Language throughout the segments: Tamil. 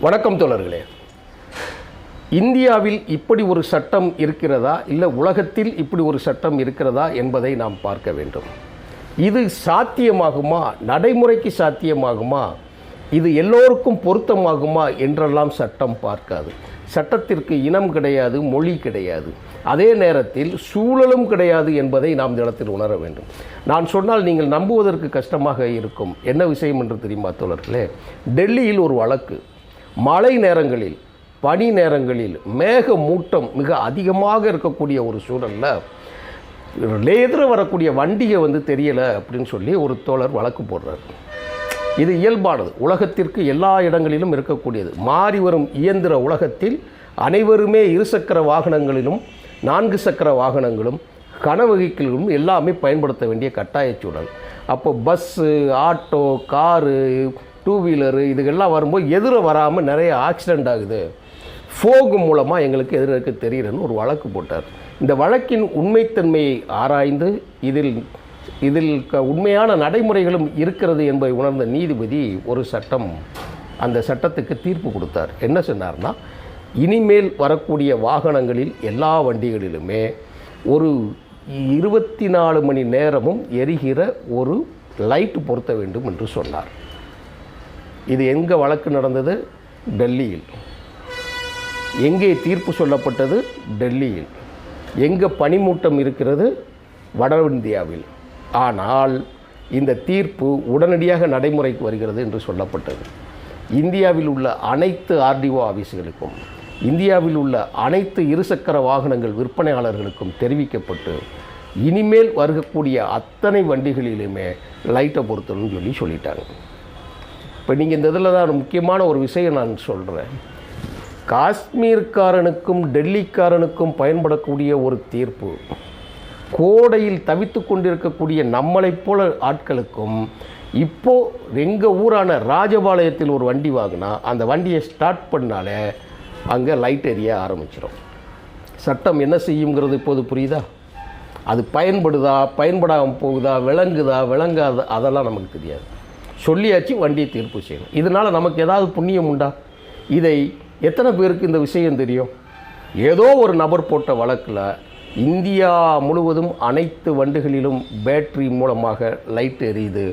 வணக்கம் தோழர்களே. இந்தியாவில் இப்படி ஒரு சட்டம் இருக்கிறதா? இல்லை உலகத்தில் இப்படி ஒரு சட்டம் இருக்கிறதா? என்பதை நாம் பார்க்க வேண்டும். இது சாத்தியமாகுமா? நடைமுறைக்கு சாத்தியமாகுமா? இது எல்லோருக்கும் பொருத்தமாகுமா? என்றெல்லாம் சட்டம் பார்க்காது. சட்டத்திற்கு இனம் கிடையாது மொழி கிடையாது. அதே நேரத்தில் சூழலும் கிடையாது என்பதை நாம் இந்த இடத்தில் உணர வேண்டும். நான் சொன்னால் நீங்கள் நம்புவதற்கு கஷ்டமாக இருக்கும். என்ன விஷயம் என்று தெரியுமா தோழர்களே? டெல்லியில் ஒரு வழக்கு. மழை நேரங்களில் பனி நேரங்களில் மேக மூட்டம் மிக அதிகமாக இருக்கக்கூடிய ஒரு சூழலில் எதிர வரக்கூடிய வண்டியை வந்து தெரியலை அப்படின்னு சொல்லி ஒரு தோழர் வழக்கு போடுறார். இது இயல்பானது. உலகத்திற்கு எல்லா இடங்களிலும் இருக்கக்கூடியது. மாறி வரும் இயந்திர உலகத்தில் அனைவருமே இருசக்கர வாகனங்களிலும் நான்கு சக்கர வாகனங்களும் கனவகிக்கலும் எல்லாமே பயன்படுத்த வேண்டிய கட்டாயச் சூழல். அப்போ bus auto car two wheeler இதுகெல்லாம் வரும்போது எதிர வராமல் நிறைய ஆக்சிடெண்ட் ஆகுது. ஃபோகு மூலமாக எங்களுக்கு எதிர்க்கு தெரியுதுன்னு ஒரு வழக்கு போட்டார். இந்த வழக்கின் உண்மைத்தன்மையை ஆராய்ந்து இதில் இதில் க- உண்மையான நடைமுறைகளும் இருக்கிறது என்பதை உணர்ந்த நீதிபதி ஒரு சட்டம் அந்த சட்டத்துக்கு தீர்ப்பு கொடுத்தார். என்ன சொன்னார்னா இனிமேல் வரக்கூடிய வாகனங்களில் எல்லா வண்டிகளிலுமே ஒரு இருபத்தி நாலு மணி நேரமும் எரிகிற ஒரு லைட் பொருத்த வேண்டும் என்று சொன்னார். இது எங்கே வழக்கு நடந்தது? டெல்லியில். எங்கே தீர்ப்பு சொல்லப்பட்டது? டெல்லியில். எங்கே பனிமூட்டம் இருக்கிறது? வட இந்தியாவில் ஆனால் இந்த தீர்ப்பு உடனடியாக நடைமுறைக்கு வருகிறது என்று சொல்லப்பட்டது. இந்தியாவில் உள்ள அனைத்து ஆர்டிஓ ஆஃபீஸுகளுக்கும் இந்தியாவில் உள்ள அனைத்து இருசக்கர வாகனங்கள் விற்பனையாளர்களுக்கும் தெரிவிக்கப்பட்டு இனிமேல் வருகக்கூடிய அத்தனை வண்டிகளிலுமே லைட்டை பொறுத்தணும்னு சொல்லி சொல்லிட்டாங்க. இப்போ நீங்கள் இந்த இதில் தான் முக்கியமான ஒரு விஷயம் நான் சொல்கிறேன் காஷ்மீர்காரனுக்கும் டெல்லிக்காரனுக்கும் பயன்படக்கூடிய ஒரு தீர்ப்பு. கோடையில் தவித்து கொண்டிருக்கக்கூடிய நம்மளைப் போல ஆட்களுக்கும் இப்போது எங்கள் ஊரான ராஜபாளையத்தில் ஒரு வண்டி வாங்கினா அந்த வண்டியை ஸ்டார்ட் பண்ணாலே அங்கே லைட் எரிய ஆரம்பிச்சிடும் சட்டம் என்ன செய்யுங்கிறது இப்போது புரியுதா? அது பயன்படுதா பயன்படாமல் போகுதா விளங்குதா விளங்காத அதெல்லாம் நமக்கு தெரியாது. சொல்லியாச்சு வண்டியை தீர்ப்பு செய்யணும். இதனால் நமக்கு ஏதாவது புண்ணியம் உண்டா? இதை எத்தனை பேருக்கு இந்த விஷயம் தெரியும்? ஏதோ ஒரு நபர் போட்ட வழக்கில் இந்தியா முழுவதும் அனைத்து வண்டிகளிலும் பேட்டரி மூலமாக லைட் எரியுது.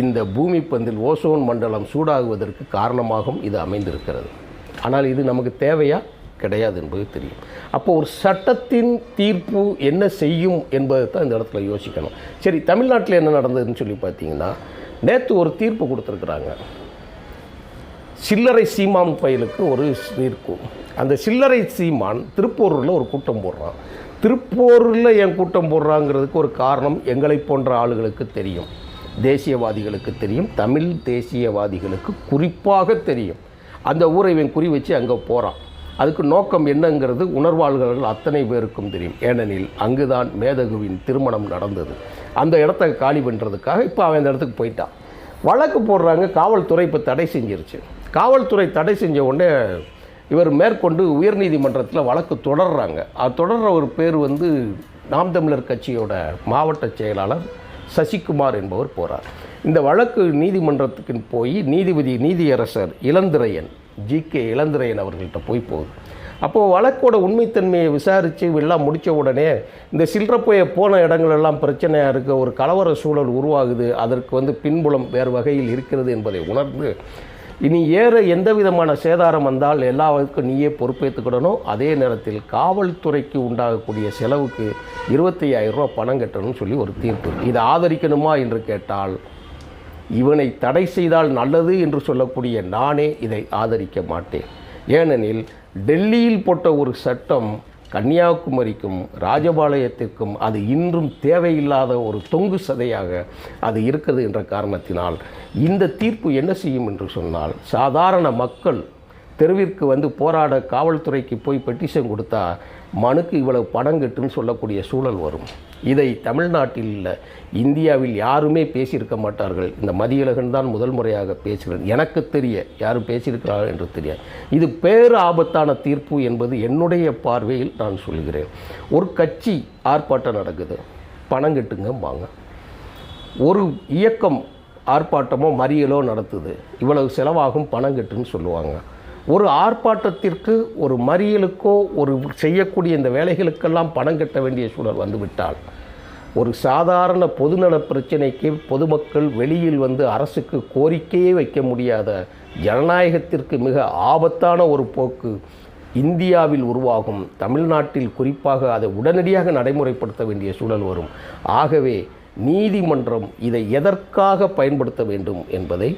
இந்த பூமி பந்தில் ஓசோன் மண்டலம் சூடாகுவதற்கு காரணமாகவும் இது அமைந்திருக்கிறது. ஆனால் இது நமக்கு தேவையா? கிடையாது என்பது தெரியும். அப்போ ஒரு சட்டத்தின் தீர்ப்பு என்ன செய்யும் என்பதை தான் இந்த இடத்துல யோசிக்கணும். சரி தமிழ்நாட்டில் என்ன நடந்ததுன்னு சொல்லி பார்த்தீங்கன்னா நேற்று ஒரு தீர்ப்பு கொடுத்துருக்குறாங்க. சில்லறை சீமான் பயலுக்கு ஒரு தீர்ப்பு. அந்த சில்லறை சீமான் திருப்பூரில் ஒரு கூட்டம் போடுறான். திருப்பூரில் ஏன் கூட்டம் போடுறாங்கிறதுக்கு ஒரு காரணம் எங்களை போன்ற ஆளுகளுக்கு தெரியும். தேசியவாதிகளுக்கு தெரியும். தமிழ் தேசியவாதிகளுக்கு குறிப்பாக தெரியும். அந்த ஊரை இவன் குறி வச்சு அங்கே போகிறான் அதுக்கு நோக்கம் என்னங்கிறது உணர்வாளர்கள் அத்தனை பேருக்கும் தெரியும். ஏனெனில் அங்குதான் மேதகுவின் திருமணம் நடந்தது. அந்த இடத்த காலி பண்ணுறதுக்காக இப்போ அவன் அந்த இடத்துக்கு போயிட்டான். வழக்கு போடுறாங்க காவல்துறை இப்போ தடை செஞ்சிருச்சு. காவல்துறை தடை செஞ்ச உடனே இவர் மேற்கொண்டு உயர்நீதிமன்றத்தில் வழக்கு தொடர்றாங்க. அது தொடர்ற ஒரு பேர் வந்து நாம் தமிழர் கட்சியோட மாவட்ட செயலாளர் சசிகுமார் என்பவர் போகிறார் இந்த வழக்கு நீதிமன்றத்துக்கு போய் நீதிபதி நீதியரசர் இளந்திரையன் ஜி கே இளந்திரையன் அவர்கள்ட்ட போய் போகுது. அப்போது வழக்கோட உண்மைத்தன்மையை விசாரித்து எல்லாம் முடித்த உடனே இந்த சில்லறப்போய போன இடங்களெல்லாம் பிரச்சனையாக இருக்க ஒரு கலவர சூழல் உருவாகுது. அதற்கு வந்து பின்புலம் வேறு வகையில் இருக்கிறது என்பதை உணர்ந்து இனி ஏற எந்த விதமான சேதாரம் வந்தால் எல்லாத்துக்கும் நீயே பொறுப்பேற்றுக்கிடணும் அதே நேரத்தில் காவல்துறைக்கு உண்டாகக்கூடிய செலவுக்கு இருபத்தி ரூபா பணம் கட்டணும்னு சொல்லி ஒரு தீர்ப்பு. இதை ஆதரிக்கணுமா என்று கேட்டால் இவனை தடை செய்தால் நல்லது என்று சொல்லக்கூடிய நானே இதை ஆதரிக்க மாட்டேன். ஏனெனில் டெல்லியில் போட்ட ஒரு சட்டம் கன்னியாகுமரிக்கும் ராஜபாளையத்திற்கும் அது இன்றும் தேவையில்லாத ஒரு தொங்கு சதையாக அது இருக்கிறது என்ற காரணத்தினால் இந்த தீர்ப்பு என்ன செய்யும் என்று சொன்னால் சாதாரண மக்கள் தெருவிற்கு வந்து போராட காவல்துறைக்கு போய் பெட்டிஷன் கொடுத்தா மனுக்கு இவ்வளவு பணம் கட்டுன்னு சொல்லக்கூடிய சூழல் வரும். இதை தமிழ்நாட்டில் இல்லை இந்தியாவில் யாருமே பேசியிருக்க மாட்டார்கள். இந்த மதியழகன் தான் முதல் முறையாக பேசுகிறது. எனக்கு தெரிய யாரும் பேசியிருக்கிறார்கள் என்று தெரியாது. இது பேர் ஆபத்தான தீர்ப்பு என்பது என்னுடைய பார்வையில் நான் சொல்கிறேன். ஒரு கட்சி ஆர்ப்பாட்டம் நடக்குது. பணம் கட்டுங்க வாங்க. ஒரு இயக்கம் ஆர்ப்பாட்டமோ மறியலோ நடத்துது. இவ்வளவு செலவாகும் பணம் கட்டுன்னு சொல்லுவாங்க. ஒரு ஆர்ப்பாட்டத்திற்கு ஒரு மறியலுக்கோ ஒரு செய்யக்கூடிய இந்த வேலைகளுக்கெல்லாம் பணம் கட்ட வேண்டிய சூழல் வந்துவிட்டால் ஒரு சாதாரண பொதுநல பிரச்சனைக்கு பொதுமக்கள் வெளியில் வந்து அரசுக்கு கோரிக்கையே வைக்க முடியாத ஜனநாயகத்திற்கு மிக ஆபத்தான ஒரு போக்கு இந்தியாவில் உருவாகும். தமிழ்நாட்டில் குறிப்பாக அதை உடனடியாக நடைமுறைப்படுத்த வேண்டிய சூழல் வரும். ஆகவே நீதிமன்றம் இதை எதற்காக பயன்படுத்த வேண்டும் என்பதை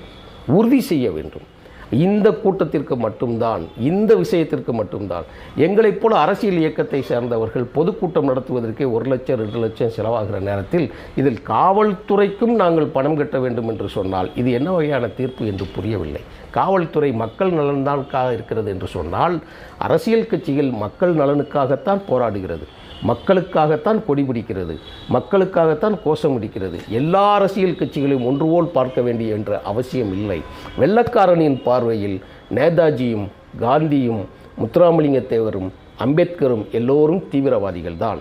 உறுதி செய்ய வேண்டும். இந்த கூட்டத்திற்கு மட்டும்தான் இந்த விஷயத்திற்கு மட்டும்தான். எங்களைப் போல அரசியல் இயக்கத்தை சேர்ந்தவர்கள் பொதுக்கூட்டம் நடத்துவதற்கே ஒரு லட்சம் ரெண்டு லட்சம் செலவாகிற நேரத்தில் இதில் காவல்துறைக்கும் நாங்கள் பணம் கட்ட வேண்டும் என்று சொன்னால் இது என்ன வகையான தீர்ப்பு என்று புரியவில்லை. காவல்துறை மக்கள் நலன்தான் இருக்கிறது என்று சொன்னால் அரசியல் கட்சிகள் மக்கள் நலனுக்காகத்தான் போராடுகிறது. மக்களுக்காகத்தான் கொடி பிடிக்கிறது மக்களுக்காகத்தான் கோஷம் பிடிக்கிறது எல்லா அரசியல் கட்சிகளையும் ஒன்றுபோல் பார்க்க வேண்டிய என்ற அவசியம் இல்லை. வெள்ளக்காரனின் பார்வையில் நேதாஜியும் காந்தியும் முத்துராமலிங்க தேவரும் அம்பேத்கரும் எல்லோரும் தீவிரவாதிகள் தான்.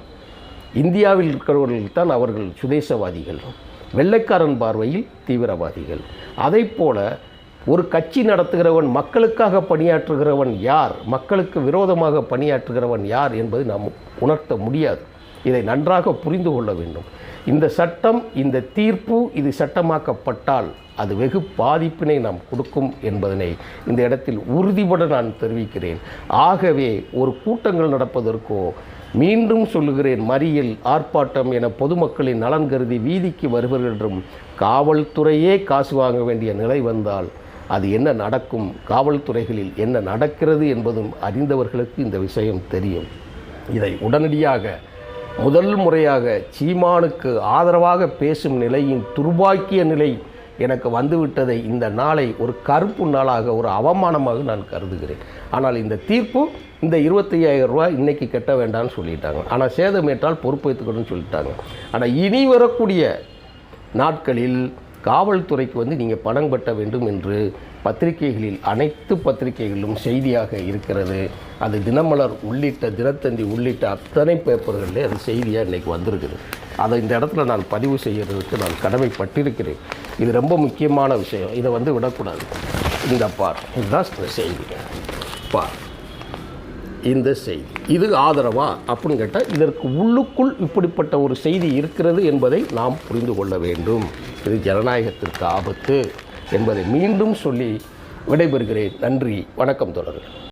இந்தியாவில் இருக்கிறவர்கள் தான் அவர்கள் சுதேசவாதிகள். வெள்ளைக்காரன் பார்வையில் தீவிரவாதிகள். அதைப் போல ஒரு கட்சி நடத்துகிறவன் மக்களுக்காக பணியாற்றுகிறவன் யார்? மக்களுக்கு விரோதமாக பணியாற்றுகிறவன் யார் என்பது நாம் உணர்த்த முடியாது. இதை நன்றாக புரிந்து கொள்ள வேண்டும். இந்த சட்டம் இந்த தீர்ப்பு இது சட்டமாக்கப்பட்டால் அது வெகு பாதிப்பினை நாம் கொடுக்கும் என்பதனை இந்த இடத்தில் உறுதிபட நான் தெரிவிக்கிறேன். ஆகவே ஒரு கூட்டங்கள் நடப்பதற்கோ மீண்டும் சொல்லுகிறேன் மறியல் ஆர்ப்பாட்டம் என பொதுமக்களின் நலன் கருதி வீதிக்கு வருவர்கள் என்றும் காவல்துறையே காசு வாங்க வேண்டிய நிலை வந்தால் அது என்ன நடக்கும்? காவல்துறைகளில் என்ன நடக்கிறது என்பதும் அறிந்தவர்களுக்கு இந்த விஷயம் தெரியும். இதை உடனடியாக முதல் முறையாக சீமானுக்கு ஆதரவாக பேசும் நிலையின் துர்பாக்கிய நிலை எனக்கு வந்துவிட்டதை இந்த நாளை ஒரு கருப்பு நாளாக ஒரு அவமானமாக நான் கருதுகிறேன். ஆனால் இந்த தீர்ப்பு இந்த இருபத்தையாயிரம் ரூபாய் இன்றைக்கி கட்ட வேண்டாம்னு சொல்லிட்டாங்க. ஆனால் சேதமேற்றால் பொறுப்பேற்றுக்கணும்னு சொல்லிட்டாங்க. ஆனால் இனி வரக்கூடிய நாட்களில் காவல்துறைக்கு வந்து நீங்கள் பணம் கட்ட வேண்டும் என்று பத்திரிகைகளில் அனைத்து பத்திரிகைகளிலும் செய்தியாக இருக்கிறது. அது தினமலர் உள்ளிட்ட தினத்தந்தி உள்ளிட்ட அத்தனை பேப்பர்களிலே அது செய்தியாக இன்றைக்கி வந்திருக்குது. அதை இந்த இடத்துல நான் பதிவு செய்கிறதுக்கு நான் கடமைப்பட்டிருக்கிறேன். இது ரொம்ப முக்கியமான விஷயம். இதை வந்து விடக்கூடாது. இந்த பார் இதுதான் செய்தி. பார் இந்த செய்தி. இது ஆதரவா அப்படின்னு கேட்டால் இதற்கு உள்ளுக்குள் இப்படிப்பட்ட ஒரு செய்தி இருக்கிறது என்பதை நாம் புரிந்து கொள்ள வேண்டும். இது ஜனநாயகத்திற்கு ஆபத்து என்பதை மீண்டும் சொல்லி விடைபெறுகிறேன். நன்றி. வணக்கம் தொடர்கள்